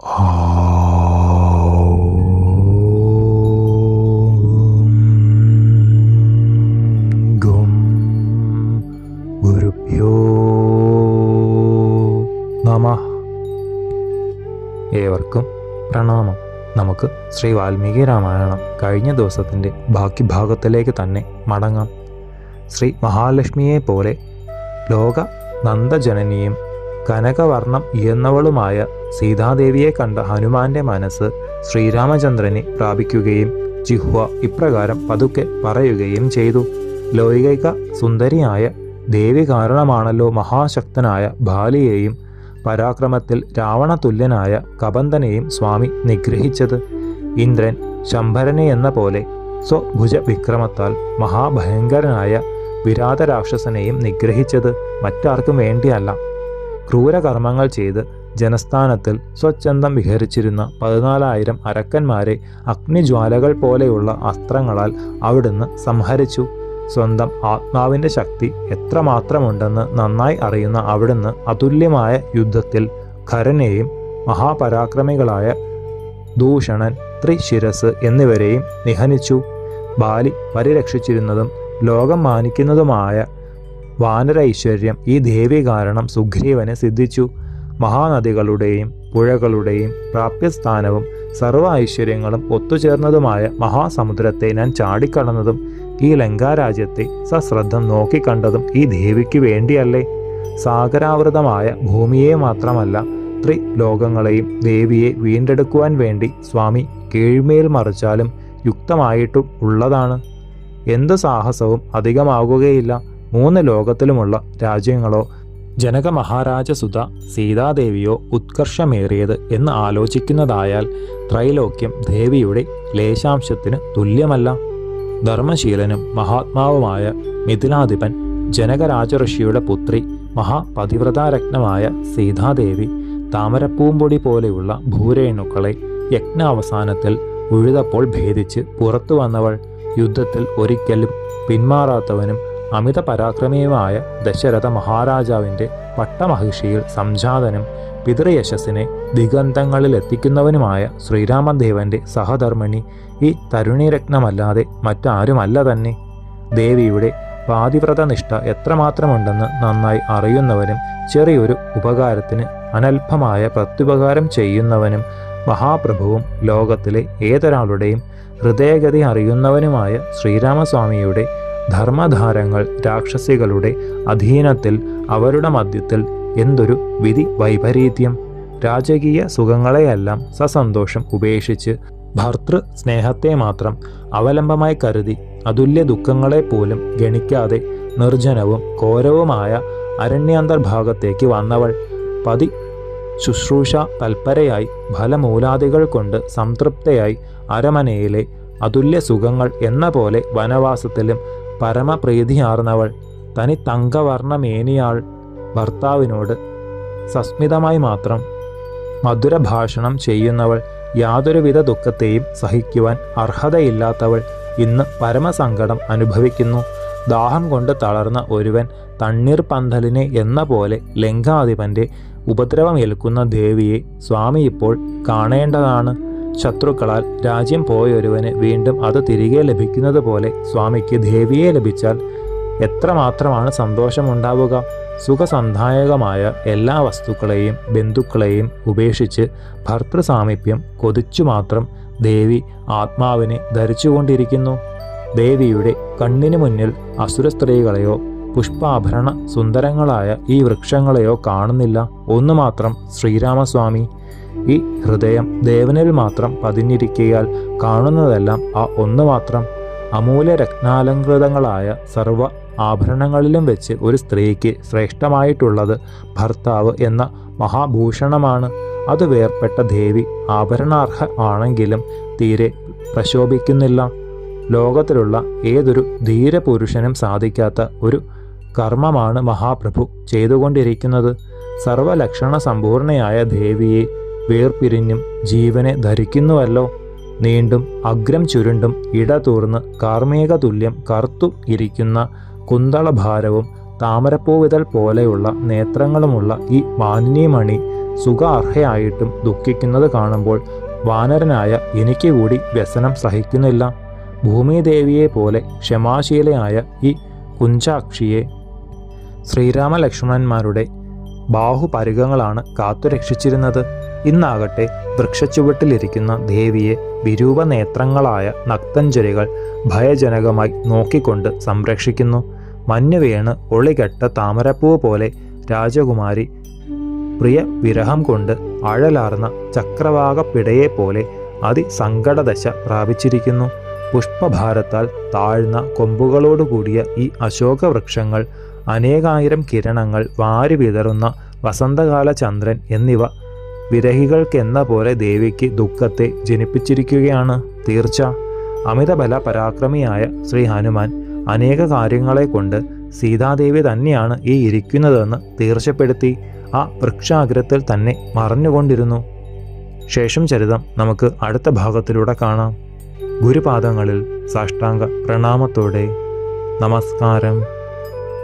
ഏവർക്കും പ്രണാമം. നമുക്ക് ശ്രീ വാൽമീകി രാമായണം കഴിഞ്ഞ ദിവസത്തിന്റെ ബാക്കി ഭാഗത്തിലേക്ക് തന്നെ മടങ്ങാം. ശ്രീ മഹാലക്ഷ്മിയെ പോലെ ലോക നന്ദജനനിയും കനകവർണം ഇയന്നവളുമായ സീതാദേവിയെ കണ്ട ഹനുമാന്റെ മനസ്സ് ശ്രീരാമചന്ദ്രനെ പ്രാപിക്കുകയും ജിഹ്വ ഇപ്രകാരം പതുക്കെ പറയുകയും ചെയ്തു. ലൗകിക സുന്ദരിയായ ദേവി കാരണമാണല്ലോ മഹാശക്തനായ ബാലിയെയും പരാക്രമത്തിൽ രാവണ രാവണതുല്യനായ കബന്ധനെയും സ്വാമി നിഗ്രഹിച്ചത്. ഇന്ദ്രൻ ശംഭരനെ എന്ന പോലെ സ്വഭുജ വിക്രമത്താൽ മഹാഭയങ്കരനായ വിരാത രാക്ഷസനെയും നിഗ്രഹിച്ചത് മറ്റാർക്കും വേണ്ടിയല്ല. ക്രൂരകർമ്മങ്ങൾ ചെയ്ത് ജനസ്ഥാനത്തിൽ സ്വച്ഛന്തം വിഹരിച്ചിരുന്ന പതിനാലായിരം അരക്കന്മാരെ അഗ്നിജ്വാലകൾ പോലെയുള്ള അസ്ത്രങ്ങളാൽ അവിടുന്ന് സംഹരിച്ചു. സ്വന്തം ആത്മാവിന്റെ ശക്തി എത്രമാത്രമുണ്ടെന്ന് നന്നായി അറിയുന്ന അവിടുന്ന് അതുല്യമായ യുദ്ധത്തിൽ ഖരനെയും മഹാപരാക്രമികളായ ദൂഷണൻ ത്രിശിരസ് എന്നിവരെയും നിഹനിച്ചു. ബാലി പരിരക്ഷിച്ചിരുന്നതും ലോകം മാനിക്കുന്നതുമായ വാനര ഐശ്വര്യം ഈ ദേവി കാരണം സുഗ്രീവന് സിദ്ധിച്ചു. മഹാനദികളുടെയും പുഴകളുടെയും പ്രാപ്യസ്ഥാനവും സർവ ഐശ്വര്യങ്ങളും ഒത്തുചേർന്നതുമായ മഹാസമുദ്രത്തെ ഞാൻ ചാടിക്കടന്നതും ഈ ലങ്കാരാജ്യത്തെ സശ്രദ്ധം നോക്കിക്കണ്ടതും ഈ ദേവിക്ക് വേണ്ടിയല്ലേ? സാഗരാവൃതമായ ഭൂമിയെ മാത്രമല്ല ത്രിലോകങ്ങളെയും ദേവിയെ വീണ്ടെടുക്കുവാൻ വേണ്ടി സ്വാമി കീഴ്മേൽ മറിച്ചാലും യുക്തമായിട്ടും ഉള്ളതാണ്. എന്ത് സാഹസവും അധികമാകുകയില്ല. മൂന്ന് ലോകത്തിലുമുള്ള രാജ്യങ്ങളോ ജനക മഹാരാജസുത സീതാദേവിയോ ഉത്കർഷമേറിയത് എന്ന് ആലോചിക്കുന്നതായാൽ ത്രൈലോക്യം ദേവിയുടെ ലേശാംശത്തിന് തുല്യമല്ല. ധർമ്മശീലനും മഹാത്മാവുമായ മിഥിലാധിപൻ ജനകരാജഋഷിയുടെ പുത്രി മഹാപതിവ്രതാരത്നമായ സീതാദേവി താമരപ്പൂമ്പൊടി പോലെയുള്ള ഭൂരേണുക്കളെ യജ്ഞാവസാനത്തിൽ ഉഴുതപ്പോൾ ഭേദിച്ച് പുറത്തു വന്നവൾ യുദ്ധത്തിൽ ഒരിക്കലും പിന്മാറാത്തവനും അമിത പരാക്രമിയുമായ ദശരഥ മഹാരാജാവിന്റെ വട്ടമഹിഷിയിൽ സംജാതനും പിതൃയശസ്സിനെ ദിഗന്ധങ്ങളിൽ എത്തിക്കുന്നവനുമായ ശ്രീരാമദേവന്റെ സഹധർമ്മിണി ഈ തരുണിരത്നമല്ലാതെ മറ്റാരുമല്ല തന്നെ. ദേവിയുടെ പാതിവ്രതനിഷ്ഠ എത്രമാത്രമുണ്ടെന്ന് നന്നായി അറിയുന്നവനും ചെറിയൊരു ഉപകാരത്തിന് അനൽഭമായ പ്രത്യുപകാരം ചെയ്യുന്നവനും മഹാപ്രഭുവും ലോകത്തിലെ ഏതൊരാളുടെയും ഹൃദയഗതി അറിയുന്നവനുമായ ശ്രീരാമസ്വാമിയുടെ ധർമ്മധാരങ്ങൾ രാക്ഷസികളുടെ അധീനത്തിൽ അവരുടെ മധ്യത്തിൽ എന്തൊരു വിധി വൈപരീത്യം. രാജകീയ സുഖങ്ങളെയെല്ലാം സസന്തോഷം ഉപേക്ഷിച്ച് ഭർത്തൃ സ്നേഹത്തെ മാത്രം അവലംബമായി കരുതി അതുല്യ ദുഃഖങ്ങളെ പോലും ഗണിക്കാതെ നിർജനവും ഘോരവുമായ അരണ്യാന്തർഭാഗത്തേക്ക് വന്നവൾ പതി ശുശ്രൂഷ തൽപരയായി ഫലമൂലാദികൾ കൊണ്ട് സംതൃപ്തയായി അരമനയിലെ അതുല്യ സുഖങ്ങൾ എന്ന പോലെ വനവാസത്തിലും പരമപ്രീതിയാർന്നവൾ. തനി തങ്കവർണമേനിയാൾ ഭർത്താവിനോട് സസ്മിതമായി മാത്രം മധുരഭാഷണം ചെയ്യുന്നവൾ യാതൊരുവിധ ദുഃഖത്തെയും സഹിക്കുവാൻ അർഹതയില്ലാത്തവൾ ഇന്ന് പരമസങ്കടം അനുഭവിക്കുന്നു. ദാഹം കൊണ്ട് തളർന്ന ഒരുവൻ തണ്ണീർ പന്തലിനെ എന്ന പോലെ ഉപദ്രവം ഏൽക്കുന്ന ദേവിയെ സ്വാമി ഇപ്പോൾ കാണേണ്ടതാണ്. ശത്രുക്കളാൽ രാജ്യം പോയൊരുവന് വീണ്ടും അത് തിരികെ ലഭിക്കുന്നത് പോലെ സ്വാമിക്ക് ദേവിയെ ലഭിച്ചാൽ എത്രമാത്രമാണ് സന്തോഷമുണ്ടാവുക? സുഖസന്ധായകമായ എല്ലാ വസ്തുക്കളെയും ബന്ധുക്കളെയും ഉപേക്ഷിച്ച് ഭർത്തൃസാമീപ്യം കൊതിച്ചു മാത്രം ദേവി ആത്മാവിനെ ധരിച്ചുകൊണ്ടിരിക്കുന്നു. ദേവിയുടെ കണ്ണിനു മുന്നിൽ അസുര സ്ത്രീകളെയോ പുഷ്പാഭരണ സുന്ദരങ്ങളായ ഈ വൃക്ഷങ്ങളെയോ കാണുന്നില്ല. ഒന്നുമാത്രം ശ്രീരാമസ്വാമി. ഈ ഹൃദയം ദേവനിൽ മാത്രം പതിഞ്ഞിരിക്കയാൽ കാണുന്നതെല്ലാം ആ ഒന്ന് മാത്രം. അമൂല്യ രത്നാലങ്കൃതങ്ങളായ സർവ ആഭരണങ്ങളിലും വെച്ച് ഒരു സ്ത്രീക്ക് ശ്രേഷ്ഠമായിട്ടുള്ളത് ഭർത്താവ് എന്ന മഹാഭൂഷണമാണ്. അത് വേർപെട്ട ദേവി ആഭരണാർഹ ആണെങ്കിലും തീരെ പ്രശോഭിക്കുന്നില്ല. ലോകത്തിലുള്ള ഏതൊരു ധീരപുരുഷനും സാധിക്കാത്ത ഒരു കർമ്മമാണ് മഹാപ്രഭു ചെയ്തുകൊണ്ടിരിക്കുന്നത്. സർവലക്ഷണ സമ്പൂർണയായ ദേവിയെ വേർപിരിഞ്ഞും ജീവനെ ധരിക്കുന്നുവല്ലോ. നീണ്ടും അഗ്രം ചുരുണ്ടും ഇടതൂർന്ന് കാർമേക തുല്യം കറുത്തു ഇരിക്കുന്ന കുന്തളഭാരവും താമരപ്പൂവിതൽ പോലെയുള്ള നേത്രങ്ങളുമുള്ള ഈ മാലിന്യമണി സുഖാർഹയായിട്ടും ദുഃഖിക്കുന്നത് കാണുമ്പോൾ വാനരനായ എനിക്ക് കൂടി വ്യസനം സഹിക്കുന്നില്ല. ഭൂമിദേവിയെ പോലെ ക്ഷമാശീലയായ ഈ കുഞ്ചാക്ഷിയെ ശ്രീരാമലക്ഷ്മണന്മാരുടെ ബാഹുപരുകങ്ങളാണ് കാത്തുരക്ഷിച്ചിരുന്നത്. ഇന്നാകട്ടെ വൃക്ഷച്ചുവട്ടിലിരിക്കുന്ന ദേവിയെ വിരൂപ നേത്രങ്ങളായ നക്തഞ്ചരികൾ ഭയജനകമായി നോക്കിക്കൊണ്ട് സംരക്ഷിക്കുന്നു. മഞ്ഞ് വീണ് ഒളികെട്ട താമരപ്പൂ പോലെ രാജകുമാരി പ്രിയ വിരഹം കൊണ്ട് അഴലാർന്ന ചക്രവാകപ്പിടയെ പോലെ അതിസങ്കടദശ പ്രാപിച്ചിരിക്കുന്നു. പുഷ്പഭാരത്താൽ താഴ്ന്ന കൊമ്പുകളോടുകൂടിയ ഈ അശോകവൃക്ഷങ്ങൾ അനേകായിരം കിരണങ്ങൾ വാരി വിതറുന്ന വസന്തകാല ചന്ദ്രൻ എന്നിവ വിരഹികൾക്കെന്ന പോലെ ദേവിക്ക് ദുഃഖത്തെ ജനിപ്പിച്ചിരിക്കുകയാണ് തീർച്ച. അമിതബല പരാക്രമിയായ ശ്രീ ഹനുമാൻ അനേക കാര്യങ്ങളെ കൊണ്ട് സീതാദേവി തന്നെയാണ് ഈ ഇരിക്കുന്നതെന്ന് തീർച്ചപ്പെടുത്തി ആ വൃക്ഷാഗ്രത്തിൽ തന്നെ മറഞ്ഞുകൊണ്ടിരുന്നു ശേഷം ചരിതം നമുക്ക് അടുത്ത ഭാഗത്തിലൂടെ കാണാം. ഗുരുപാദങ്ങളിൽ സാഷ്ടാംഗ പ്രണാമത്തോടെ നമസ്കാരം.